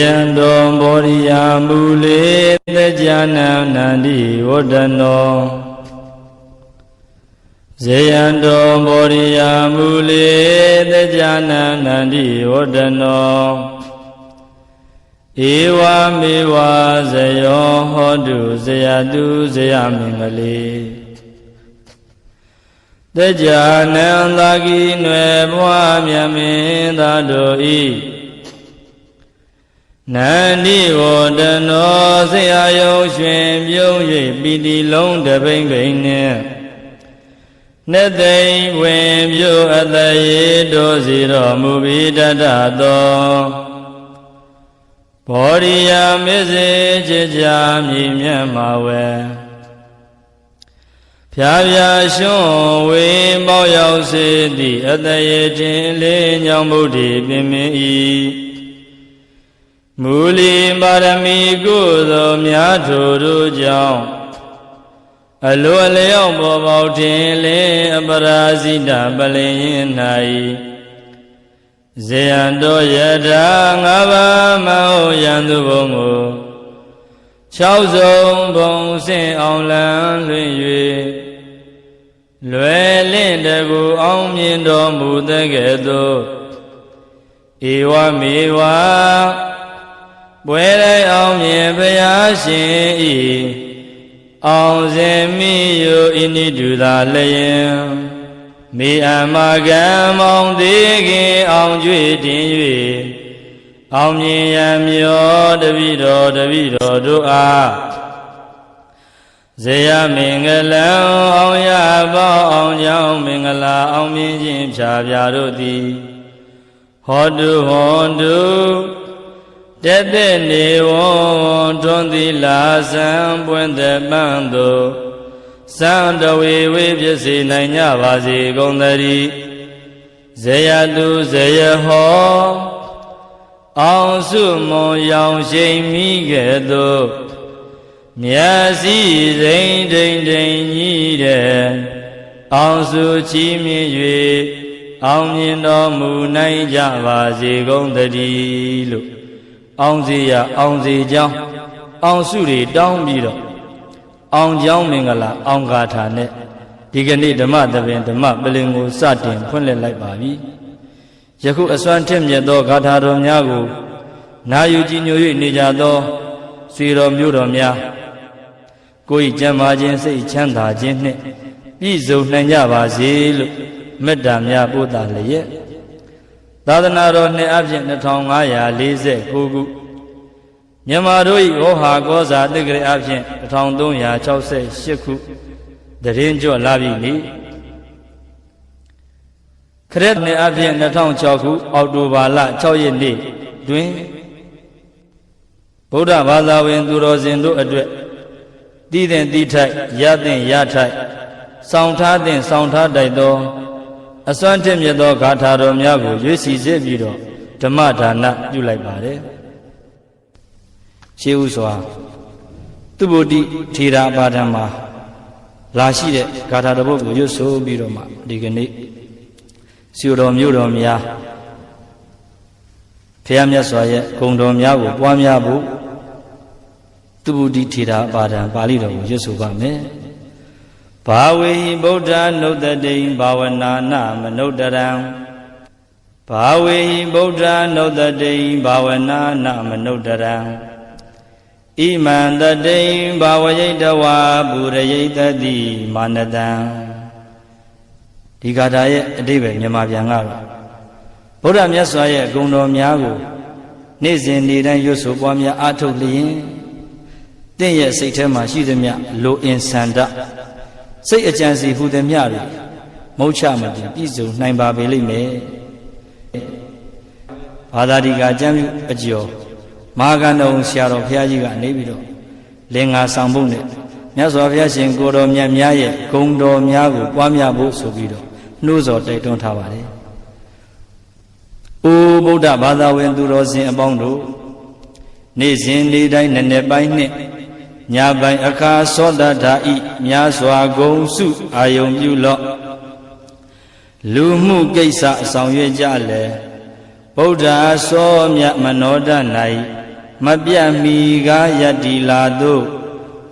ယံတော်ဘောရိယာမူလေသေကြနံနန္တိဝဒ္ဒနောဇေယံတော်ဘောရိယာမူလေသေကြနံနန္တိဝဒ္ဒနောဧဝမေဝဇယောဟောတုဇယတုဇယမင်္ဂလေသေကြနံသာကိနွယ်ဘွားမြတ်မင်းသားတို့ဤ နန္ဒီဝတနောဆရာယုံရွှင်ပြုံး၍ပီတိလုံးတပိမ့်ပိန်နှင့်နှစ်သိမ့်ဝင်ပြုအတရေတို့စီတော်မူပြီးတတသောဘောရိယာမစ္စေချစ်ကြမြည်မြတ်မှာဝဲဖြာဖြာရှွန်းဝေမောရောက်စေသည့်အတရေတင်လေးညောင်မုဒ္ဓိပင်မင်းဤ မူလီပါရမီကုသိုလ်များထိုတို့ကြောင့်အလိုအလျောက်ပေါ်ပေါထင်လင်းအပရာဇိတပလင်ရင်၌ဇေယံတော်ယထာငါးပါးမဟုတ်ရန်သူဘုံကို၆ဆုံးဘုံဆင့်အောင်လန်းလွင်၍လွယ်လင့်တကူအောင်မြင်တော်မူတဲ့ကဲ့သို့ဧဝမေဝ ပွဲလိုက်အောင်မြင်ဘုရားရှင်ဤအောင်စင်မိယိုဣနိတုသာလျင်မေအမကံမောင်သေးခင်အောင်ကြွေတင်၍အောင်မြင်ရမျောတပိတော်တပိတော်တို့အားဇေယမင်္ဂလံအောင်ရပေါအောင်ကြောင်းမင်္ဂလာအောင်မြင်ခြင်းဖြာဖြာတို့သည်ဟောတုဟောတု တက်တဲ့နေဝံတွန်သီလာဆံပွင့်တဲ့ပန်းသို့စံတဝေဝေဖြစ်စေနိုင်ကြပါစေကုန်သတည်းဇေယတုဇေယဟောအောင်စုမွန်ရောင်ရှိန်မိကဲ့သို့မျက်စိစိမ့်တိမ်တိမ်ကြီးတဲ့အောင်စုချီးမြှင့်၍အောင်မြင်တော်မူနိုင်ကြပါစေကုန်သတည်းလို့ အောင်စီရအောင်စီကြောင်းအောင်စုတွေတောင်းပြီးတော့အောင်ကြောင်းမင်္ဂလာအောင်ဂါထာနဲ့ဒီကနေ့ဓမ္မသဘင်ဓမ္မပလင်ကိုစတင်ဖွင့်လှစ်လိုက်ပါပြီယခုအစွမ်းထက်မြက်သောဂါထာတော်များကိုနာယူကြည်ညို၍နေကြသောဆွေတော်မျိုးတော်များကိုယ်ကြံပါခြင်းစိတ်ချမ်းသာခြင်းနှင့်ပြည့်စုံနိုင်ကြပါစေလို့မေတ္တာများပို့တာလျက် သာသနာတော်နှစ်အပြင်2549ခုမြန်မာတို့၏ဟောဟာကောဇာတိကရေအပြင်1368ခုတရင်ကြော့လာပြီနိခရက်နှစ်အပြင်2006ခုအောက်တိုဘာလ6ရက်နေ့တွင်ဗုဒ္ဓဘာသာဝင်သူတော်စင်တို့အတွက်တည်တဲ့တည်ထိုက်ရတဲ့ရထိုက်စောင့်ထားတဲ့စောင့်ထားတိုက်သော အစွမ်းထက်မြတ်သောဂါထာတော်များကိုရွေးစီစေပြီးတော့ဓမ္မဒါနပြုလိုက်ပါတယ်ရှေးဥစွာသူဗုဒ္ဓထေရပါဒံမှာလာရှိတဲ့ဂါထာတစ်ပုဒ်ကိုရွတ်ဆိုပြီးတော့မှဒီကနေ့စီတော်မျိုးတော်များဖះမြတ်စွာရဲ့ဂုံတော်များကိုပွားများဖို့သူဗုဒ္ဓထေရပါဒံပါဠိတော်ကိုရွတ်ဆိုပါမယ် ဘာဝေဟိဗုဒ္ဓနုတတိဘာဝနာနမနုတရံဘာဝေဟိဗုဒ္ဓနုတတိဘာဝနာနမနုတရံဣမံတတိဘာဝယိတဝါပုရယိတတိမာနတံဒီဂါထာရဲ့အတိပ္ပယ်မြန်မာပြန်ကတော့ဗုဒ္ဓမြတ်စွာရဲ့ဂုဏ်တော်များကိုနေ့စဉ်နေ့တိုင်းရွတ်ဆိုပွားများအားထုတ်လျင်တင့်ရဲ့စိတ်ထဲမှာရှိသမျှလိုအင်ဆန္ဒ စိတ်အကြံစီဟူသည်မြတွေမုတ်ချမတင်ပြည့်စုံနိုင်ပါပေလိမ့်မယ်ဘာသာဒီကအကျမ်းပြုအကျော်မဟာကန္တဝဆရာတော်ဘုရားကြီးကနေပြီးတော့လင်္ကာဆောင်ဖို့နဲ့မြတ်စွာဘုရားရှင်ကိုတော်မြတ်များရဲ့ဂုဏ်တော်များကိုပွားများဖို့ဆိုပြီးတော့နှိုးဆော်တိုက်တွန်းထားပါတယ်။အိုဗုဒ္ဓဘာသာဝင်သူတော်စင်အပေါင်းတို့နေ့စဉ်နေ့တိုင်းနည်းနည်းပိုင်းနှင့် ညာပိုင်အခါသောတထာဤများစွာဂုံစုအာယုံပြုလော့လူမှုကိစ္စအဆောင်ရွက်ကြလဲဗဗုဒ္ဓသောမြတ်မနောတ၌မပြတ်မီကားယတ္တိလာသို့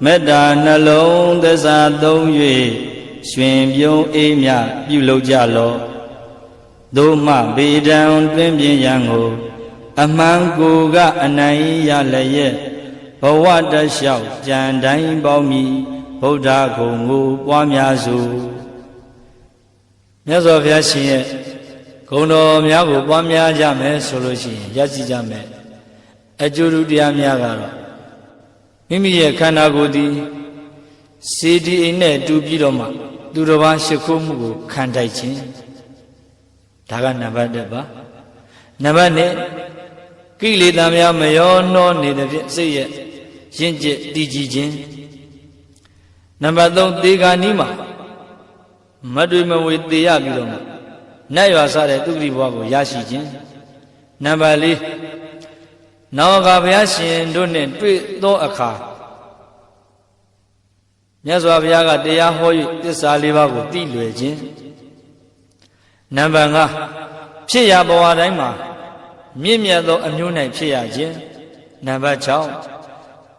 မေတ္တာနှလုံးသစ္စာသုံး၍ရွှင်ပြုံးအေးမြပြုလုပ်ကြလော့သို့မှဗေဒံတွင်ပြင်းရန်ကို အမှန်ကိုကအနိုင်ရလျက် ဘဝတလျှောက်ကြံတိုင်းပေါင်းမီဗုဒ္ဓဂုံကိုပွားများစုမြတ်စွာဘုရားရှင်ရဲ့ဂုံတော်များကိုပွားများကြမယ်ဆိုလို့ရှိရင်ရရှိကြမယ်အကျိုးတရားများကတော့မိမိရဲ့ခန္ဓာကိုယ်သည်စေတီအိမ်နဲ့တူပြီးတော့မှသူတစ်ပါးရှိခိုးမှုကိုခံတိုက်ခြင်းဒါကနံပါတ်1ပါနံပါတ်2ကိလေသာများမရောနှောနေတဲ့ဖြင့်စိတ်ရဲ့ ရင့်ကျက်တည်ကြည်ခြင်းနံပါတ်3သေဂာနီးမှာမတွေ့မဝေသေရပြီးတော့မှနတ်ရွာစားတဲ့သူဂတိဘဝကိုရရှိခြင်းနံပါတ်4နောင်ကဘုရားရှင်တို့နဲ့တွေ့သောအခါမြတ်စွာဘုရားကတရားဟော၍သစ္စာလေးပါးကိုသိလွယ်ခြင်းနံပါတ်5ဖြစ်ရဘဝတိုင်းမှာမြင့်မြတ်သောအမျိုး၌ဖြစ်ရခြင်းနံပါတ်6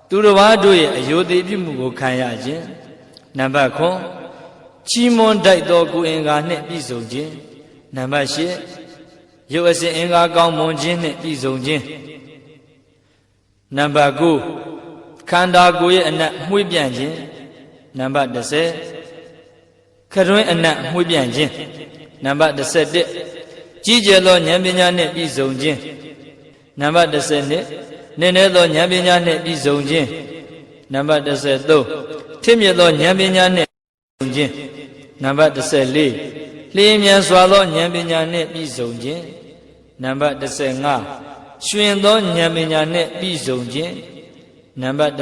သူတစ်ပါးတို့ရဲ့အယုဒိပြုမှုကိုခံရခြင်းနံပါတ်9ချီးမွမ်းတိုက်သောကိုယ်အင်္ဂါနှင့်ပြည့်စုံခြင်းနံပါတ်10ရုပ်အစဉ်အင်္ဂါကောင်းမွန်ခြင်းနှင့်ပြည့်စုံခြင်းနံပါတ်9ခန္ဓာကိုယ်ရဲ့အနက်မှွေးပြန်ခြင်းနံပါတ်30ခရွင်းအနက်မှွေးပြန်ခြင်းနံပါတ်31ကြီးကျယ်သောဉာဏ်ပညာနှင့်ပြည့်စုံခြင်းနံပါတ်32 နည်းနည်းသောဉာဏ်ပညာနှင့်ပြည့်စုံခြင်းနံပါတ်33ထင့်မြတ်သောဉာဏ်ပညာနှင့်ပြည့်စုံခြင်းနံပါတ်14လျင်မြန်စွာသောဉာဏ်ပညာနှင့်ပြည့်စုံခြင်းနံပါတ်15ရွှင်သောဉာဏ်ပညာနှင့်ပြည့်စုံခြင်းနံပါတ်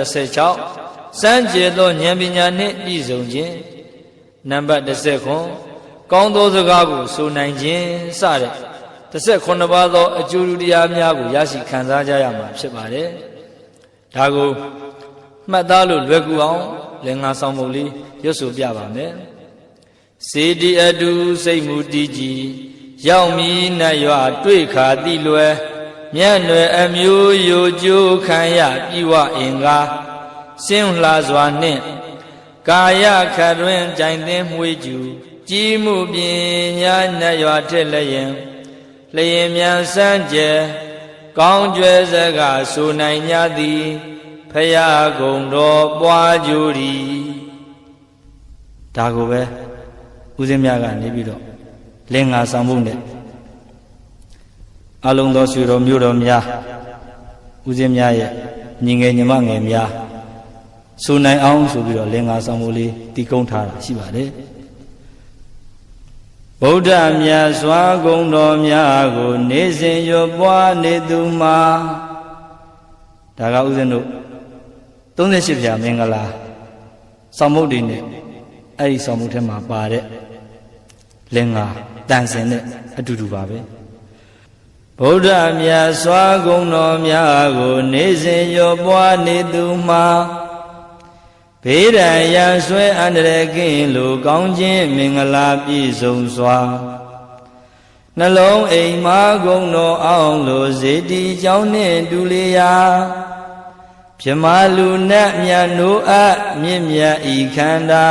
16စမ်းကြယ်သောဉာဏ်ပညာနှင့်ပြည့်စုံခြင်းနံပါတ်19ကောင်းသောစကားကိုဆိုနိုင်ခြင်းစတဲ့ 18ပါးသောအကျိုးတရားများကိုရရှိခံစားကြရမှာဖြစ်ပါတယ်ဒါကိုမှတ်သားလို့လွယ်ကူအောင်လင်္ကာဆောင်ပုံလေးရွတ်ဆိုပြပါမယ်စေတီအတူစိတ်မှုတည်ကြည်ရောက်မီနတ်ရွာတွေ့ခါတိလွယ်မြတ်နွယ်အမျိုးယိုကျိုးခံရပြီဝအင်္ဂါစင်းလှစွာနှင့်ကာယခရွင်ကြိုင်သိမ်းမှွေးကျူကြည်မှုပညာနတ်ရွာထက်လည်းရင် လျင်မြန်စမ်းကြဲကောင်းကျွဲစကားဆိုနိုင်냐သည်ဖရာကုံတော်ပွားကြူရီဒါကိုပဲဦးစင်းများကနေပြီးတော့လင်္ကာဆောင်မှုနဲ့အလုံးသောဆွေတော်မျိုးတော်များဦးစင်းများရဲ့ညီငယ်ညီမငယ်များဆိုနိုင်အောင်ဆိုပြီးတော့လင်္ကာဆောင်မှုလေးတည်ကုန်းထားတာရှိပါတယ် ဗုဒ္ဓမြတ်စွာဂုံတော်များကို နေစဉ်ရွပွားနေသူမှာဒါကဥစဉ်တို့38ပြာမင်္ဂလာဆောင်မုတ်တွေနဲ့အဲ့ဒီဆောင်မုတ်ထဲမှာပါတဲ့လင်္ကာတန်စင်နဲ့အတူတူပါပဲဗုဒ္ဓမြတ်စွာဂုံတော်များကို နေစဉ်ရွပွားနေသူမှာ ဘေးဒဏ်ရဆွဲအန္တရာယ်ကင်းလိုကောင်းခြင်းမင်္ဂလာပြည့်စုံစွာနှလုံးအိမ်မာဂုံတော်အောင်လိုစေတီကြောင်းနှင့်တူလျာမြမလူနဲ့မြတ်နိုးအပ်မြင့်မြတ်ဤခန္ဓာ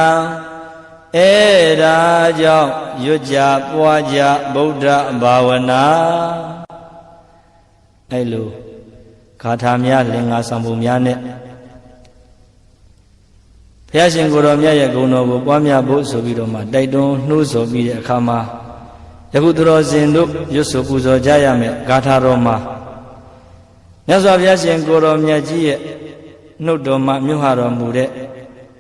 အဲဒါကြောင့်ရွတ်ကြပွားကြဗုဒ္ဓဘာဝနာအဲလိုဂါထာများလင်္ကာဆောင်ပုံများနဲ့ ဘုရားရှင်ကိုယ်တော်မြတ်ရဲ့ဂုဏ်တော်ကိုပွားများဖို့ဆိုပြီးတော့မှတိုက်တွန်းနှိုးဆော်ပြီးတဲ့အခါမှာယခုသူတော်စင်တို့ရွတ်ဆိုပူဇော်ကြရမယ်ဂါထာတော်မှာမြတ်စွာဘုရားရှင်ကိုယ်တော်မြတ်ကြီးရဲ့နှုတ်တော်မှာမြို့ဟာတော်မူတဲ့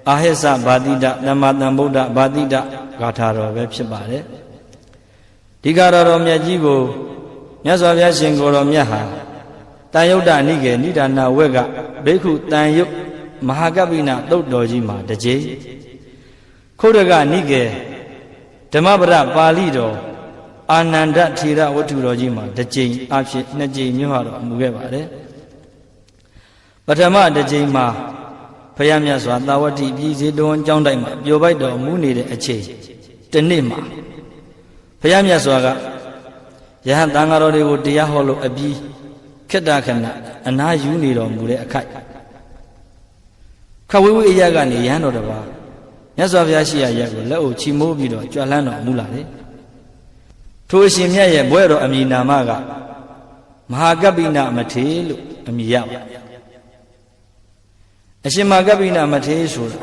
အာဟိစဗာတိတဓမ္မတံဗုဒ္ဓဗာတိတဂါထာတော်ပဲဖြစ်ပါတယ်ဒီဂါထာတော်မြတ်ကြီးကိုမြတ်စွာဘုရားရှင်ကိုယ်တော်မြတ်ဟာတန်ယုတ်တနိကေနိဒာနာဝက်ကဘိက္ခုတန်ယုတ် မဟာကပိနသုတ်တော်ကြီးမှာတကြေခုရကနိကေဓမ္မပဒပါဠိတော်အာနန္ဒထေရဝတ္ထုတော်ကြီးမှာတစ်ကြိမ်အဖြစ်နှစ်ကြိမ်မြို့ဟာတော်မူခဲ့ပါတယ်ပထမတစ်ကြိမ်မှာဖယားမြတ်စွာသာဝတိပြည်စည်းတွန်းကျောင်းတိုက်မှာပျော်ပိုက်တော်မူနေတဲ့အချိန်တနေ့မှာဖယားမြတ်စွာကယယဟန်တန်ဃာတော်တွေကိုတရားဟောလို့အပြီးခိတ္တခဏအနာယူနေတော်မူတဲ့အခိုက် ခဝေဝေအရကနေယဟန်တော်တစ်ပါးမြတ်စွာဘုရားရှိရာရက်ကိုလက်အုပ်ချီမိုးပြီးတော့ကြွလန်းတော်မူလာတယ်ထိုအရှင်မြတ်ရဲ့ဘွဲ့တော်အမည်နာမကမဟာကပ္ပိနမထေရလို့အမည်ရပါအရှင်မဟာကပ္ပိနမထေရဆိုတာ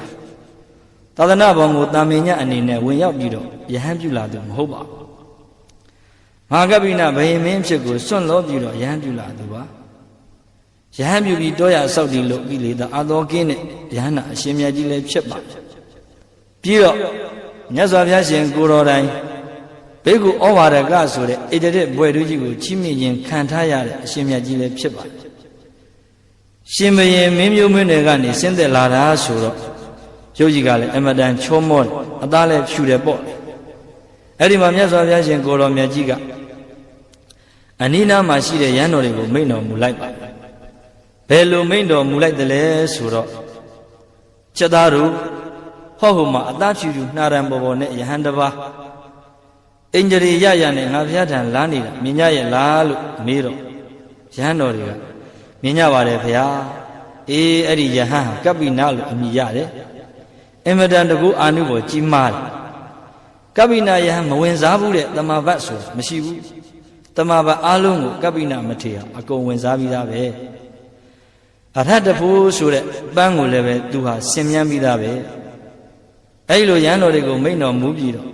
သာသနာ့ဘောင်ကိုတာမင်ညအနေနဲ့ဝင်ရောက်ပြီးတော့ယဟန်ပြုလာသူမဟုတ်ပါဘူးမဟာကပ္ပိနဘယင်မင်းဖြစ်ကိုစွန့်လောပြီးတော့ယဟန်ပြုလာသူပါ ယဟန်ပြုပြီးတောရဆောက်တည်လို့ကိလေသာအတော်ကင်းတဲ့ယဟန်နာအရှင်မြတ်ကြီးလည်းဖြစ်ပါပြီးတော့မြတ်စွာဘုရားရှင်ကိုတော်တိုင်ဘေကုဩဝါဒကဆိုတဲ့ဣတရစ်ဘွယ်တူးကြီးကိုချီးမြှင့်ခြင်းခံထားရတဲ့အရှင်မြတ်ကြီးလည်းဖြစ်ပါတယ်ရှင်ဘရင်မင်းမျိုးမင်းတွေကနေဆင်းသက်လာတာဆိုတော့ရုပ်ကြီးကလည်းအမတန်ချောမောတယ်အသားလည်းဖြူတယ်ပေါ့အဲ့ဒီမှာမြတ်စွာဘုရားရှင်ကိုတော်မြတ်ကြီးကအနိနာမှာရှိတဲ့ရဟန်းတော်တွေကိုမိန့်တော်မူလိုက်ပါ ဘယ်လိုမိန့်တော်မူလိုက်တယ်လဲဆိုတော့ချက်သားတို့ဟောဟိုမှာအသားဖြူဖြူနှာရံပေါ်ပေါ်နဲ့ယဟန်တစ်ပါးအင်္ジရီရရနဲ့ငါဘုရားထံလာနေတာမြင်ကြရဲ့လားလို့မေးတော့ယဟန်တော်တွေကမြင်ကြပါတယ်ဘုရားအေးအဲ့ဒီယဟန်ဟာကပ္ပိနာလို့အမည်ရတယ်အင်မတန်တကူအာနုဘောကြီးမားတယ်ကပ္ပိနာယဟန်မဝင်စားဘူးတဲ့တမဘတ်ဆိုတာမရှိဘူးတမဘတ်အားလုံးကိုကပ္ပိနာမထေရအကုန်ဝင်စားပြီးသားပဲ အရဟတဖို့ဆိုတဲ့ပန်းကိုလည်းပဲသူဟာဆင်မြန်းပြီးသားပဲအဲ့လိုရဟန်းတော်တွေကိုမိန့်တော်မူပြီးတော့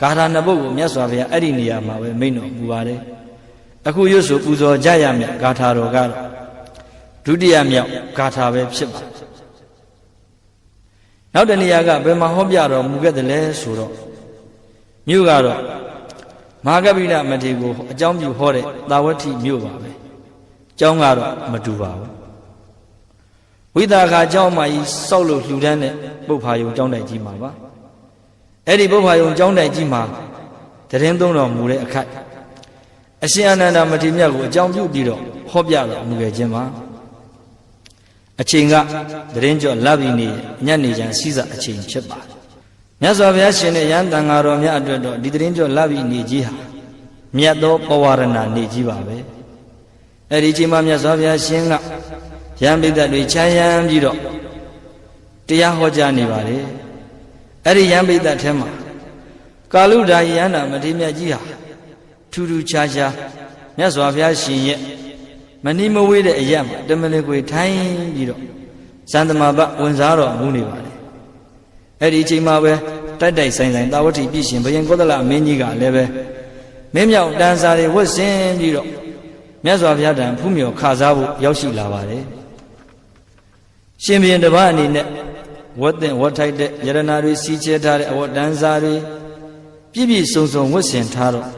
ဂါထာနှစ်ပုဒ်ကိုမြတ်စွာဘုရားအဲ့ဒီနေရာမှာပဲမိန့်တော်မူပါတယ်အခုရွတ်ဆိုပူဇော်ကြရမယ်ဂါထာတော်ကတော့ဒုတိယမြောက်ဂါထာပဲဖြစ်ပါနောက်တနေရာကဘယ်မှာဟောပြတော်မူခဲ့တယ်လဲဆိုတော့မြို့ကတော့မဟာကပိလမထေရကိုအကြောင်းပြုဟောတဲ့သာဝတိမြို့ပါပဲအကြောင်းကတော့မတူပါဘူး ဝိသာခာကျောင်းမကြီးစောက်လို့လှူဒန်းတဲ့ပုပ္ဖာယုံကျောင်းတိုင်ကြီးမှာပါအဲ့ဒီပုပ္ဖာယုံကျောင်းတိုင်ကြီးမှာတရင်သုံးတော်မူတဲ့အခိုက်အရှင်အနန္ဒာမထေရမြတ်ကိုအကြောင်းပြုပြီးတော့ဟောပြတော်မူခဲ့ခြင်းပါအချိန်ကတရင်ကျော်လပ်ပြီးနေညနေချမ်းစီးစာအချိန်ဖြစ်ပါတယ်မြတ်စွာဘုရားရှင်ရဲ့ရန်တန်ဃာတော်များအတွက်တော့ဒီတရင်ကျော်လပ်ပြီးနေကြီးဟာမြတ်သောပဝရဏနေကြီးပါပဲအဲ့ဒီအချိန်မှာမြတ်စွာဘုရားရှင်က ရန်ပိသက်တွေချမ်းရမ်းပြီးတော့တရားဟောကြားနေပါလေအဲ့ဒီရန်ပိသက်ထဲမှာကာလုဒာယန္တာမထေရမြတ်ကြီးဟာထူးထူးခြားခြားမြတ်စွာဘုရားရှင်ရဲ့မနီမဝေးတဲ့အရက်မှာတမလကွေထိုင်းပြီးတော့ဇန်သမဘဝင်စားတော်မူနေပါလေအဲ့ဒီအချိန်မှာပဲတိုက်တိုက်ဆိုင်ဆိုင်တာဝတိပြည်ရှင်ဘယင်ကောသလမင်းကြီးကလည်းပဲမင်းမြောက်တန်စာတွေဝတ်ဆင်းပြီးတော့မြတ်စွာဘုရားတန်ဖူးမြော်ခါစားဖို့ရောက်ရှိလာပါတယ် ရှင်ဘုရင်တစ်ပါးအနေနဲ့ဝတ်တဲ့ဝတ်ထိုက်တဲ့ယရနာတွေစီချဲထားတဲ့အဝတ်တန်းစားတွေပြည့်ပြည့်စုံစုံဝတ်ဆင်ထားတော့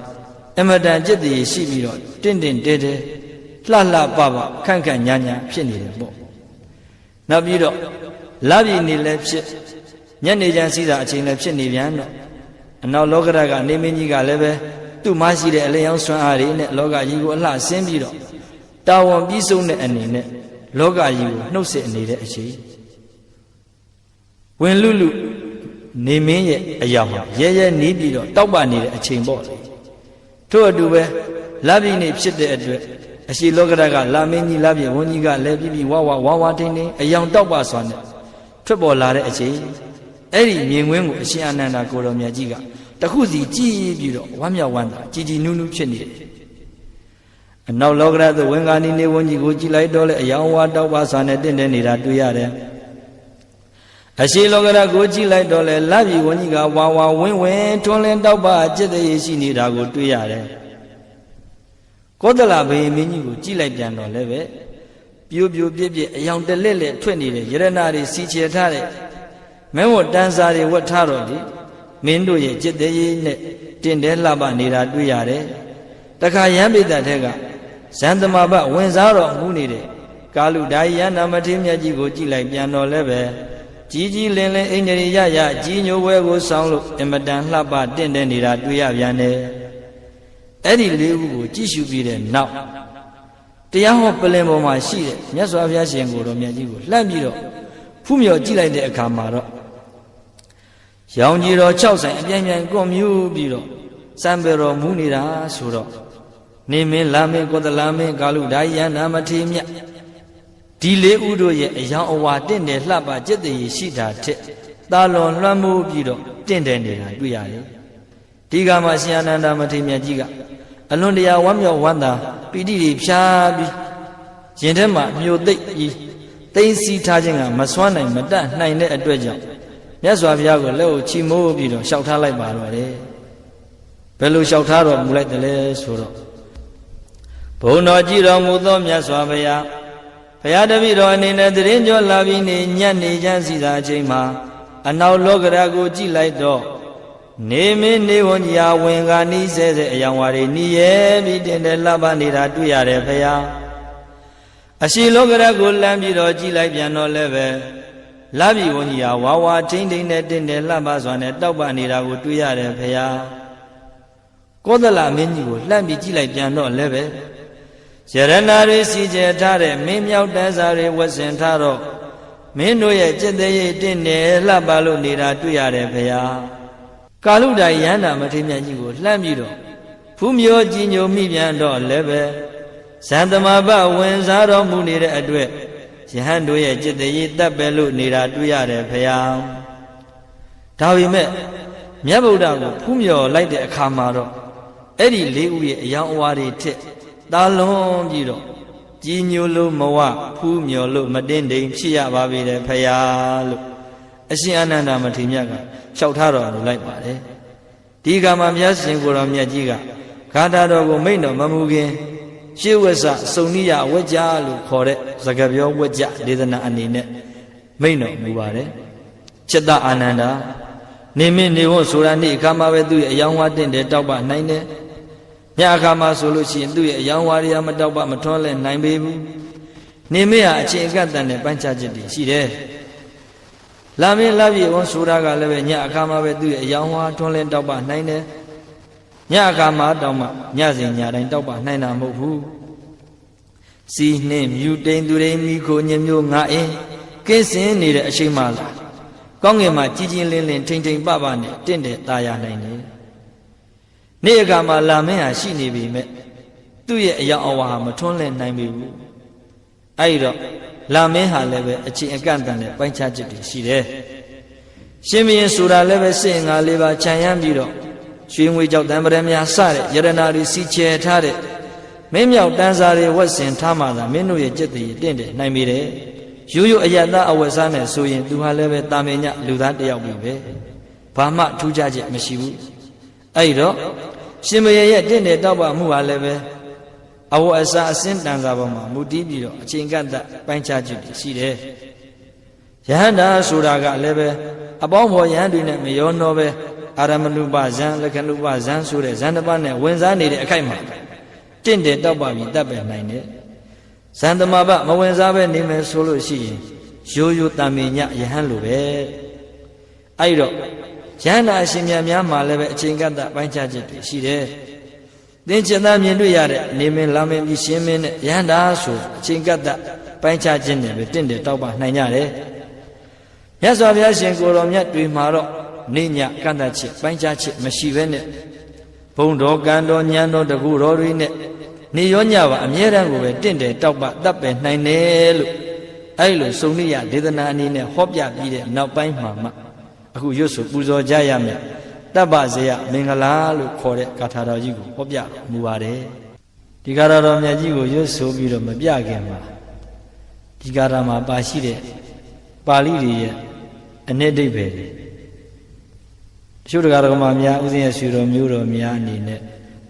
အမတန်จิตတည်ရှိပြီးတော့တင့်တင့်တဲတဲလှလှပပခန့်ခန့်ညာညာဖြစ်နေတယ်ပေါ့နောက်ပြီးတော့လပြည်နေလည်းဖြစ်ညနေချမ်းစီးတာအချိန်လည်းဖြစ်နေပြန်တော့အနောက်လောကရကနေမင်းကြီးကလည်းပဲသူ့မရှိတဲ့အလျောင်းဆွမ်းအားတွေနဲ့လောကကြီးကိုအလှဆင်းပြီးတော့တာဝန်ပြီးဆုံးတဲ့အနေနဲ့ လောကကြီးကိုနှုတ်ဆက်နေတဲ့အချိန်ဝင်လူလူနေမင်းရဲ့အရာမှာရဲရဲနေပြီးတော့တောက်ပနေတဲ့အချိန်ပေါ့လေထို့အတူပဲလပြည့်နေဖြစ်တဲ့အတွက်အရှိလောကရကလာမင်းကြီးလပြည့်ဝန်းကြီးကလည်းပြီးပြီးဝါဝါဝါဝါတင်းတင်းအယောင်တောက်ပစွာနဲ့ထွက်ပေါ်လာတဲ့အချိန်အဲ့ဒီမြင်ကွင်းကိုအရှင်အာနန္ဒာကိုတော်မြတ်ကြီးကတခုစီကြည်ပြီးတော့ဝမ်းမြောက်ဝမ်းသာကြည်ကြည်နူးနူးဖြစ်နေတယ် အနောက်လောကရသို့ဝင်္ဂာနီနေဝန်းကြီးကိုကြည်လိုက်တော့လေအယောင်ဝါတောက်ပါစွာနဲ့တင့်တယ်နေတာတွေ့ရတယ်အရှိလောကရကိုကြည်လိုက်တော့လေလပြီဝန်းကြီးကဝါဝါဝင်းဝင်းထွန်းလင်းတောက်ပါจิตသေးရှိနေတာကိုတွေ့ရတယ်ကောသလဘေမင်းကြီးကိုကြည်လိုက်ပြန်တော့လည်းပဲပြိုပြိုပြစ်ပြစ်အယောင်တလက်လက်ထွက်နေတဲ့ယရနာတွေစီချေထားတဲ့မဲဝတ်တန်းစားတွေဝတ်ထားတော့လေမင်းတို့ရဲ့จิตသေးနဲ့တင့်တယ်လှပနေတာတွေ့ရတယ်တခါရဟန်းပိတ္တထက်က ဇန်သမဘဝင်စားတော်မူနေတဲ့ကာလူဒါယနာမထေမြတ်ကြီးကိုကြည်လိုက်ပြန်တော့လည်းပဲကြီးကြီးလင်းလင်းအိန္ဒြေရရကြီးညိုပွဲကိုဆောင်းလို့အမတန်လှပတင့်တယ်နေတာတွေ့ရပြန်တယ်အဲ့ဒီလေးခုကိုကြည့်ရှုပြီးတဲ့နောက်တရားဟောပလင်ပေါ်မှာရှိတဲ့မြတ်စွာဘုရားရှင်ကိုတော်မြတ်ကြီးကိုလှမ်းပြီးတော့ဖူးမြော်ကြည့်လိုက်တဲ့အခါမှာတော့ရောင်ကြီးတော်6ဆိုင်အပြိုင်ပြိုင်ကွန်မြူပြီးတော့စံပေတော်မူနေတာဆိုတော့ နေမင်းလာမင်းကောသလမင်းကာလူဒါယန္နာမထေမြတ်ဒီလေးဥတို့ရဲ့အယောင်အဝါတင့်တယ်လှပจิตတည်ရှိတာထက်သာလွန်လွှမ်းမိုးပြီးတော့တင့်တယ်နေတာတွေ့ရတယ်ဒီကမှာရှင်အနန္ဒမထေမြတ်ကြီးကအလွန်တရာဝမ်းမြောက်ဝမ်းသာပီတိတွေဖြားပြီးရင်ထဲမှာမြို့သိပ်ပြီးသိမ့်စီထားခြင်းကမစွမ်းနိုင်မတတ်နိုင်တဲ့အတွက်ကြောင့်မြတ်စွာဘုရားကိုလက်ကိုချီမိုးပြီးတော့လျှောက်ထားလိုက်ပါတော့တယ်ဘယ်လိုလျှောက်ထားတော်မူလိုက်တယ်လဲဆိုတော့ ဘုံတော်ကြည်တော်မူသောမြတ်စွာဘုရားဘုရားတပည့်တော်အနေနဲ့တရင်ကျော်လာပြီးနေညက်နေချမ်းစီသာအချိန်မှာအနောက်လောကရာကိုကြည်လိုက်တော့နေမင်းနေဝန်ကြီးဟာဝင်ကနီးဆဲဆဲအယောင်ဝါတွေနီးရဲပြီးတင်တယ်လှပနေတာတွေ့ရတယ်ဖရာအရှိလောကရကိုလမ်းပြီးတော့ကြည်လိုက်ပြန်တော့လည်းပဲလပြီဝန်ကြီးဟာဝါဝါထိမ့်ထိမ့်နဲ့တင်တယ်လှပစွာနဲ့တောက်ပနေတာကိုတွေ့ရတယ်ဖရာကောသလမင်းကြီးကိုလှမ်းပြီးကြည်လိုက်ပြန်တော့လည်းပဲ ယရနာတွေစီကျဲထားတဲ့မင်းမြောက်တန်းစာတွေဝတ်ဆင်ထားတော့မင်းတို့ရဲ့จิตသေးရိတ်တင့်တယ်လှပလို့နေတာတွေ့ရတယ်ဖရာကာလုဒ္ဒယန္တာမထေရမြတ်ကြီးကိုလှမ်းပြီးတော့ဖူးမြောကြီးညိုမိပြန်တော့လည်းပဲဇန်သမဘဝင်စားတော်မူနေတဲ့အတွက်ယဟန်တို့ရဲ့จิตသေးရိတ်တပ်ပဲလို့နေတာတွေ့ရတယ်ဖရာဒါပေမဲ့မြတ်ဗုဒ္ဓကိုဖူးမြော်လိုက်တဲ့အခါမှာတော့အဲ့ဒီလေးဦးရဲ့အယောင်အဝါတွေထက် တာလွန်ပြီးတော့ကြီးညိုလို့မဝဖူးမြော်လို့မတင်းတိမ်ဖြစ်ရပါပြီတဲ့ဖရာလို့အရှင်အနန္ဒမထေရမြတ်ကလျှောက်ထားတော်မူလိုက်ပါတယ်ဒီကမှာမြတ်ရှင်ကိုတော်မြတ်ကြီးကဂါထာတော်ကိုမိန့်တော်မမူခင်ရှေးဝက်ဆစုံနိယဝက်ကြလို့ခေါ်တဲ့စကားပြောဝက်ကြဒေသနာအနေနဲ့မိန့်တော်မူပါတယ်จิตအာနန္ဒာနေမင်းနေဝတ်ဆိုတာနေ့အခါမှာပဲသူ့ရဲ့အယောင်ဝါတင့်တယ်တောက်ပနိုင်တယ် ညအခါမှာဆိုလို့ရှိရင်သူ့ရဲ့အယောင်ဝါရီယာမတောက်ပမထွန်းလဲနိုင်ပေဘူးနေမင်းဟာအချိန်အကန့်တန်တဲ့ပန်းချချက်တွေရှိတယ်လာမင်းလာပြေဝန်ဆိုတာကလည်းပဲညအခါမှာပဲသူ့ရဲ့အယောင်ဝါထွန်းလဲတောက်ပနိုင်တယ်ညအခါမှာတောက်မှညစဉ်ညတိုင်းတောက်ပနိုင်တာမဟုတ်ဘူးစီနှင်းမြူတိန်သူရိမိခိုညမျိုးငါအင်းကင်းစင်နေတဲ့အချိန်မှလာကောင်းငင်မှာကြီးကြီးလင်းလင်းထိန်ထိန်ပပနဲ့တင့်တယ်ตาရနိုင်တယ် နေ့အခါမှာလာမင်းဟာရှိနေပြီမဲ့သူ့ရဲ့အယောင်အဝါဟာမထွန်းလဲနိုင်ပြီဘူးအဲ့ဒီတော့လာမင်းဟာလည်းပဲအချင်းအကန့်တန်တဲ့ပိုင်းခြားချက်တွေရှိတယ်ရှင်မင်းဆိုတာလည်းပဲစိတ်ငါလေးပါခြံရမ်းပြီးတော့ရွှေငွေကြောက်တံပရမများစတဲ့ယရနာတွေစီချဲထားတဲ့မင်းမြောက်တန်းစာတွေဝတ်ဆင်ထားမှသာမင်းတို့ရဲ့จิตတည်တင့်တယ်နိုင်ပြီတယ်ရိုးရိုးအယတအဝတ်စားနဲ့ဆိုရင်သူဟာလည်းပဲတာမင်ညလူသားတယောက်ပြီပဲဘာမှထူးခြားချက်မရှိဘူးအဲ့တော့ ရှင်မရရဲ့တင့်တယ်တောက်ပမှုဟာလည်းပဲအဝတ်အစားအစင်းတန်စာပေါ်မှာမူတည်ပြီးတော့အချိန်ကန့်တပိုင်းခြားချက်ရှိတယ်ယဟန္တာဆိုတာကလည်းပဲအပေါင်းဖော်ယဟန်တွေနဲ့မရောနှောပဲအာရမဏုပဇံလက္ခဏုပဇံဆိုတဲ့ဇန်တပတ်နဲ့ဝင်စားနေတဲ့အခိုက်မှာတင့်တယ်တောက်ပပြီးတတ်ပဲနိုင်တယ်ဇန်သမဘမဝင်စားပဲနေမယ်ဆိုလို့ရှိရင်ရိုးရိုးတံမင်ညယဟန်လိုပဲအဲ့တော့ ယဟန္တာအရှင်မြတ်များမှာလည်းပဲအချိန်ကတ္တပိုင်းခြားချက်တွေရှိတယ်သင်္ချင်သာမြင်တွေ့ရတဲ့နေမင်းလာမင်းပြီးရှင်မင်းနဲ့ယဟန္တာဆိုအချိန်ကတ္တပိုင်းခြားခြင်းနဲ့ပဲတင့်တယ်တောက်ပနိုင်ကြတယ်မြတ်စွာဘုရားရှင်ကိုယ်တော်မြတ်တွေမှာတော့နေညကန့်တတ်ချက်ပိုင်းခြားချက်မရှိဘဲနဲ့ဘုံတော်ကံတော်ညံတော်တကူတော်တွေနဲ့နေရောညပါအမြဲတမ်းကိုပဲတင့်တယ်တောက်ပတတ်ပဲနိုင်တယ်လို့အဲ့လိုစုံနိယဒေသနာအနေနဲ့ဟောပြပြီးတဲ့နောက်ပိုင်းမှာမှ အခုရွတ်ဆိုပူဇော်ကြရမယ်တပ္ပဇေယမင်္ဂလာလို့ခေါ်တဲ့ဂါထာတော်ကြီးကိုဟောပြတော်မူပါတယ်ဒီဂါထာတော်မြတ်ကြီးကိုရွတ်ဆိုပြီးတော့မပြခင်မှာဒီဂါထာမှာပါရှိတဲ့ပါဠိတွေရဲ့အ내ဒိဗ္ဗေတွေတချို့တရားတော်မှာများဥစဉ်ရဲ့ဆွေတော်မျိုးတော်များအနေနဲ့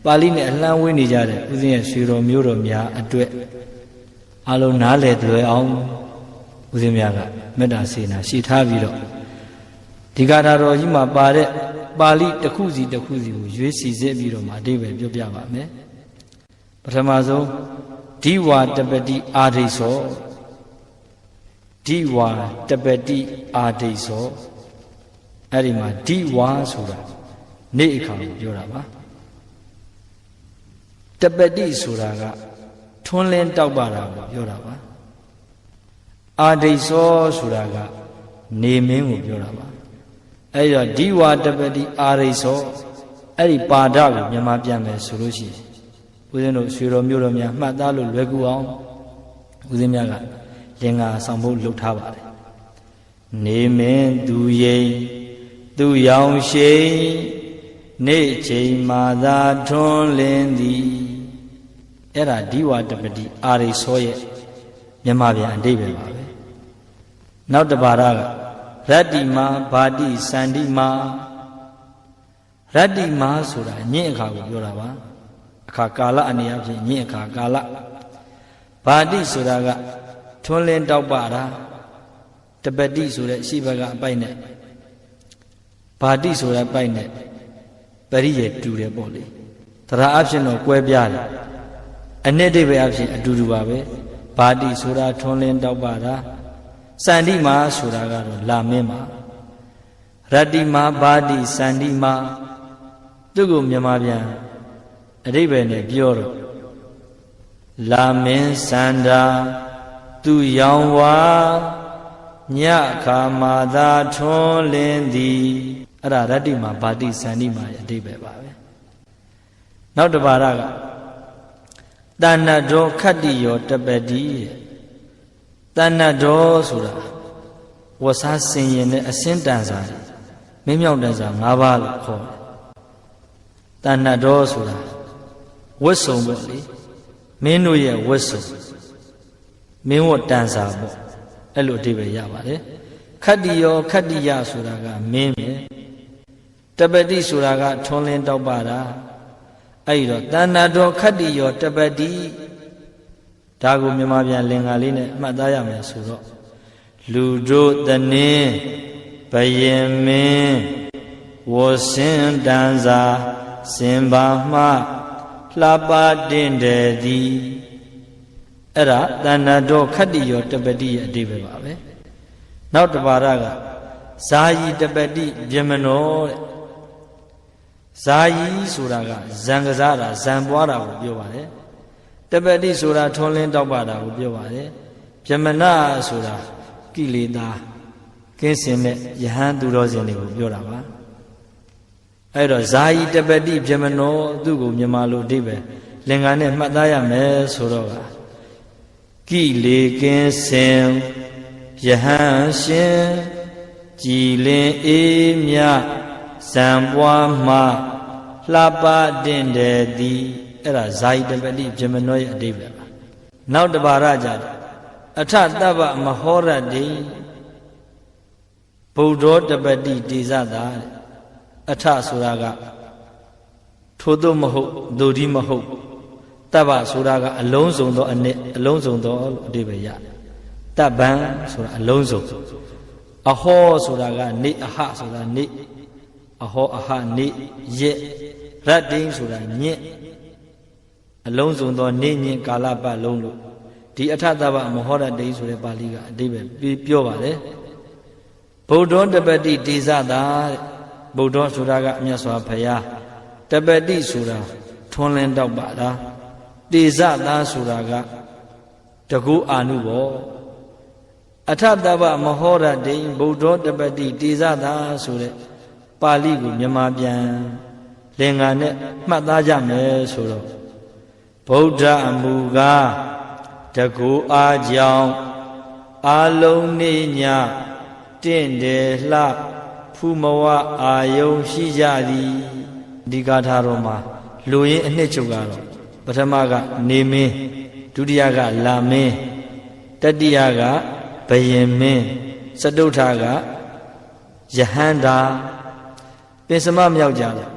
ပါဠိနဲ့အလှမ်းဝေးနေကြတဲ့ဥစဉ်ရဲ့ဆွေတော်မျိုးတော်များအတွက်အလုံးနားလေတွေ့အောင်ဥစဉ်များကမေတ္တာစေနာရှိထားပြီးတော့ ဒီကာထာတော်ကြီးမှာပါတဲ့ပါဠိတစ်ခုစီတစ်ခုစီကိုရွေးစီစစ်ပြီးတော့မှအဓိပ္ပာယ်ပြောပြပါမယ်ပထမဆုံးဒီဝါတပတိအာဒိသောဒီဝါတပတိအာဒိသောအဲ့ဒီမှာဒီဝါဆိုတာနေ့အခါကိုပြောတာပါတပတိဆိုတာကထွန်းလင်းတောက်ပတာကိုပြောတာပါအာဒိသောဆိုတာကနေမင်းကိုပြောတာပါ အဲ့တော့ဒီဝါတပတိအာရိသောအဲ့ဒီပါဒကိုမြန်မာပြန်မယ်ဆိုလို့ရှိရင်ဘုဦးဇင်းတို့ရွှေတော်မြို့တော်များမှတ်သားလို့လွယ်ကူအောင်ဦးဇင်းများကလင်္ကာဆောင်ဖို့လှုပ်ထားပါတယ်နေမင်းသူရိမ်သူရောင်ရှိန်နေ့ချိန်မာသာထွန်းလင်းသည်အဲ့ဒါဒီဝတပတိအာရိသောရဲ့မြန်မာပြန်အတိတ်ပဲပါပဲနောက်တစ်ပါးက ရတ္တိမာဘာတိစန္တိမာရတ္တိမာဆိုတာညင့်အခါကိုပြောတာပါအခါကာလအနေအချင်းညင့်အခါကာလဘာတိဆိုတာကထွန်းလင်းတောက်ပတာတပတိဆိုတဲ့အရှိဘကအပိုက်နဲ့ဘာတိဆိုတဲ့အပိုက်နဲ့ပရိယေတူတယ်ပေါ့လေတရားအဖြစ်တော့ကွဲပြားတယ်အနှစ်တိပဲအဖြစ်အတူတူပါပဲဘာတိဆိုတာထွန်းလင်းတောက်ပတာ စန္တိမာဆိုတာကတော့လာမင်းမှာရတ္တိမာဘာတိစန္တိမာသူ့ကိုမြန်မာပြန်အဓိပ္ပာယ်နဲ့ပြောတော့လာမင်းစန္ဒာသူရောင်ဝါညခါမာသာထွန်းလင်းသည်အဲ့ဒါရတ္တိမာဘာတိစန္တိမာရဲ့အဓိပ္ပာယ်ပါပဲနောက်တစ်ပါးကတဏ္ဏတော်ခတ္တိယောတပတိတဲ့ တဏ္ဏတော်ဆိုတာဝဆားစင်ရင်နဲ့အစင်းတန်စာမင်းမြောက်တန်စာ၅ပါးလို့ခေါ်တယ်တဏ္ဏတော်ဆိုတာဝတ်စုံပေါ့လေမင်းတို့ရဲ့ဝတ်စုံမင်းဝတ်တန်စာပေါ့အဲ့လိုအဓိပ္ပာယ်ရပါတယ်ခတ္တိယောခတ္တိယဆိုတာကမင်းပဲတပတိဆိုတာကထွန်းလင်းတောက်ပါတာအဲ့ဒီတော့တဏ္ဏတော်ခတ္တိယောတပတိ ဒါကိုမြန်မာပြန်လင်္ကာလေးနဲ့မှတ်သားရမယ်ဆိုတော့လူတို့တနင်းဘယင်မင်းဝစင်တန်စာစင်ပါမှလှပတင်တယ်သည်အဲ့ဒါတဏ္ဍတော်ခတ္တိယောတပတိရဲ့အတိပ္ပယ်ပါပဲနောက်တစ်ပါးကဇာယီတပတိပြမနောတဲ့ဇာယီဆိုတာကဇံကစားတာဇံပွားတာကိုပြောပါတယ် တပတိဆိုတာထွန်းလင်းတောက်ပတာကိုပြောပါတယ်ပြမနာဆိုတာကိလေသာကင်းစင်တဲ့ယဟန်သူတော်စင်တွေကိုပြောတာပါအဲ့တော့ဇာယီတပတိပြမနောသူ့ကိုမြန်မာလိုအဓိပ္ပာယ်လင်္ကာနဲ့မှတ်သားရမယ်ဆိုတော့ကိလေကင်းစင်ယဟန်ရှင်ကြည်လင်အေးမြဇံပွားမှလှပတင်တယ်သည် အဲ့ဒါဇာယီတပတိပြမနောရဲ့အဓိပ္ပာယ်ပါနောက်တပါရကြတယ်အထတဗ္ဗမဟောရတိဗုဒ္ဓတပတိတေဇတာတဲ့အထဆိုတာကထို့သို့မဟုတ်ဒုတိမဟုတ်တဗ္ဗဆိုတာကအလုံးစုံသောအနှစ်အလုံးစုံသောလို့အဓိပ္ပာယ်ရတယ်တပ္ပံဆိုတာအလုံးစုံအဟောဆိုတာကနေအဟဆိုတာနေအဟောအဟနေရက်ရတ္တိဆိုတာညင့် အလုံးစုံသောနေညင့်ကာလပတ်လုံးလို့ဒီအထတဗ္ဗမဟောရတိဆိုတဲ့ပါဠိကအဓိပ္ပာယ်ပြောပါတယ်ဗုဒ္ဓတပတိတေဇတာတဲ့ဗုဒ္ဓဆိုတာကအမြတ်စွာဘုရားတပတိဆိုတာထွန်းလင်းတော့ပါလားတေဇတာဆိုတာကတကူအာနုဘောအထတဗ္ဗမဟောရတိဗုဒ္ဓတပတိတေဇတာဆိုတဲ့ပါဠိကိုမြန်မာပြန်လင်္ကာနဲ့မှတ်သားကြမယ်ဆိုတော့ ဗုဒ္ဓအမူကားတကူအားကြောင့်အာလုံးနေညတင့်တယ်လှဖူးမဝအာယုံရှိကြသည်ဒီကာထာတော်မှာလူရင်းအနှစ်ချုပ်ကတော့ပထမကနေမင်းဒုတိယကလာမင်းတတိယကဘယင်မင်းစတုထကယဟန္တာပင်စမမြောက်ကြတယ်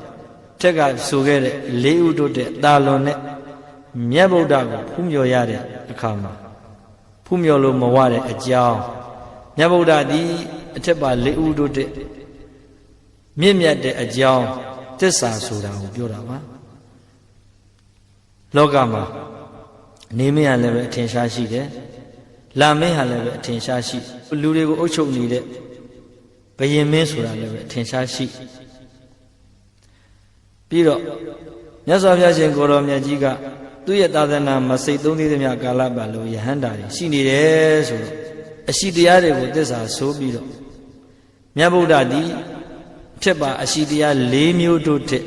ထက်ကဆိုခဲ့တဲ့လေးဥတို့တဲ့တာလွန်နဲ့ မြတ်ဗုဒ္ဓကိုဖူးမြော်ရတဲ့အခါမှာဖူးမြော်လို့မဝတဲ့အကြောင်းမြတ်ဗုဒ္ဓသည်အထက်ပါလေးဥတို့တဲ့မြင့်မြတ်တဲ့အကြောင်းသစ္စာဆိုတာကိုပြောတာပါလောကမှာနေမင်းဟာလည်းပဲအထင်ရှားရှိတယ်လာမင်းဟာလည်းပဲအထင်ရှားရှိလူတွေကိုအုပ်ချုပ်နေတဲ့ဘယင်မင်းဆိုတာလည်းပဲအထင်ရှားရှိပြီးတော့မြတ်စွာဘုရားရှင်ကိုရောမြတ်ကြီးက သူ့ရဲ့သာသနာမစိတ်သုံးသေးသမျှကာလပတ်လုံးယဟန္တာတွေရှိနေတယ်ဆိုတော့အရှိတရားတွေကိုသစ္စာဆိုပြီးတော့မြတ်ဗုဒ္ဓသည်ဖြစ်ပါအရှိတရား၄မျိုးတို့တဲ့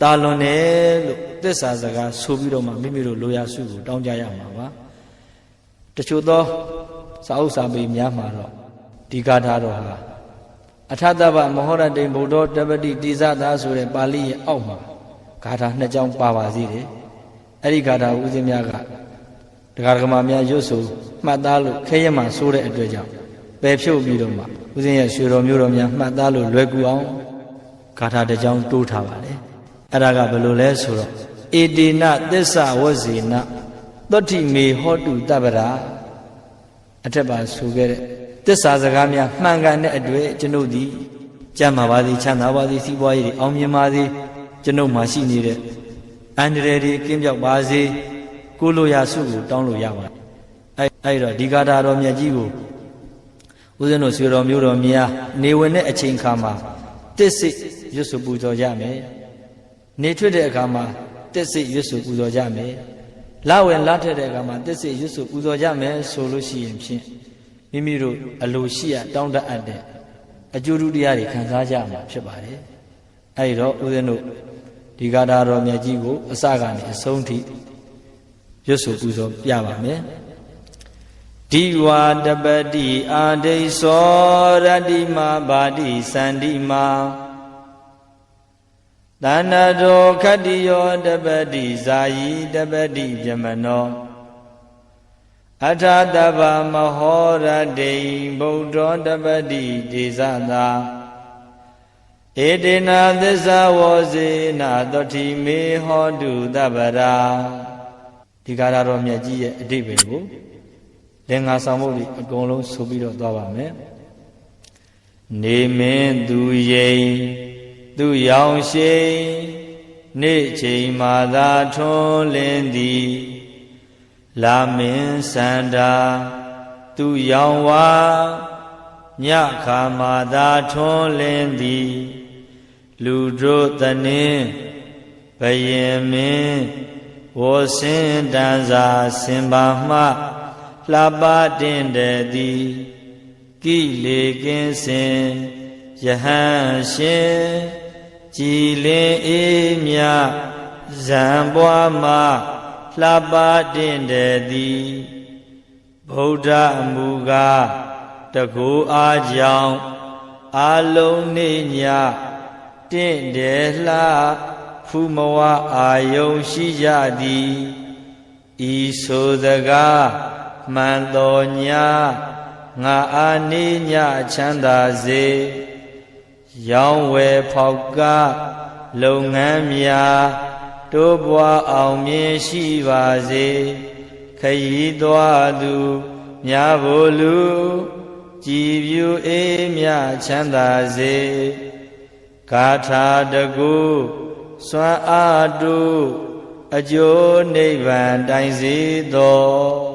တာလွန်တယ်လို့သစ္စာစကားဆိုပြီးတော့မှမိမိတို့လိုရာစုကိုတောင်းကြရမှာပါတချို့သောစာအုပ်စာပေများမှာတော့ဒီဂါထာတော်ဟာအထတဗမဟောရတိဗုဒ္ဓတပတိတိဇသာဆိုတဲ့ပါဠိရဲ့အောက်မှာဂါထာနှစ်ကြောင်းပါပါသေးတယ် အဲ့ဒီဂါထာဦးဇင်းများကဒကာဒကမာများရွတ်ဆိုမှတ်သားလို့ခဲရမှဆိုတဲ့အတွက်ကြောင့်ပယ်ဖြုတ်ပြီးတော့မှဦးဇင်းရဲ့ရွှေတော်မျိုးတော်များမှတ်သားလို့လွယ်ကူအောင်ဂါထာတစ်ကြောင်းတိုးထားပါလေအဲ့ဒါကဘယ်လိုလဲဆိုတော့ဧတေနသစ္စာဝဇေနသောတိမေဟောတုတပ္ပရာအထက်ပါဆိုခဲ့တဲ့သစ္စာစကားများမှန်ကန်တဲ့အတွေ့ကျွန်ုပ်သည်ကြမ်းပါပါသည်ချမ်းသာပါသည်စီးပွားရေးတွေအောင်မြင်ပါသည်ကျွန်ုပ်မှာရှိနေတဲ့ အန္တရာယ်တွေကင်းပြောက်ပါစေကိုလိုရာစုကိုတောင်းလို့ရပါတယ်အဲအဲ့တော့ဒီကာတာတော်မြတ်ကြီးကိုဦးဇင်းတို့ဆွေတော်မျိုးတော်များနေဝင်တဲ့အချိန်ခါမှာတစ်စိရွတ်ဆိုပူဇော်ကြမယ်နေထွက်တဲ့အခါမှာတစ်စိရွတ်ဆိုပူဇော်ကြမယ်လဝင်လထက်တဲ့အခါမှာတစ်စိရွတ်ဆိုပူဇော်ကြမယ်ဆိုလို့ရှိရင်ဖြင့်မိမိတို့အလိုရှိရတောင်းတအပ်တဲ့အကျိုးတူတရားတွေခံစားကြမှာဖြစ်ပါတယ်အဲဒီတော့ဦးဇင်းတို့ ဒီကာတာတော်မြတ်ကြီးကိုအစကနေအဆုံးထိရွတ်ဆိုပူဇော်ပြပါမယ်ဒီဝါတပတိအာဒိသောရတ္တိမာဘာတိစန္တိမာတဏ္ဍတောခတ္တိယောတပတိဇာယီတပတိပြမနောအထာတဗ္ဗမဟောရတိဗုဒ္ဓောတပတိဒေသသာ ဧတေနာသစ္စာဝောဇေနာသောတိမေဟောတုတပ္ပရာဒီကာရတော်မြတ်ကြီးရဲ့အတိတ်ပဲကိုလင်္ကာဆောင်ဖို့ဒီအကုန်လုံးဆိုပြီးတော့သွားပါမယ်နေမင်းသူရိန်သူရောင်ရှိန်နေ့ချိန်မှသာထွန်းလင်းသည်လာမင်းစန္ဒာသူရောင်ဝါညခါမှသာထွန်းလင်းသည် လူတို့တနင်းဘယင်မင်းဝစင်တန်စာစင်ပါမှလှပတင်တဲ့သည်ကိလေကင်းစင်ယဟန်ရှင်ကြည်လင်အေးမြဇံပွားမှလှပတင်တဲ့သည်ဗုဒ္ဓမူကားတကူအားကြောင့်အာလုံးနေည တင့်တယ်လှဖူးမဝအာယုံရှိကြသည်ဤဆိုစကားမှန်တော်ညာငါအာနေညချမ်းသာစေရောင်းဝယ်ဖောက်ကလုပ်ငန်းများတိုးပွားအောင်မြင်ရှိပါစေခရီးသွားသူများဖို့လူကြည်ပြူအေးမြချမ်းသာစေ ဂါထာတကူစွမ်းအားတို့အကျိုးနိဗ္ဗာန်တိုင်စေသော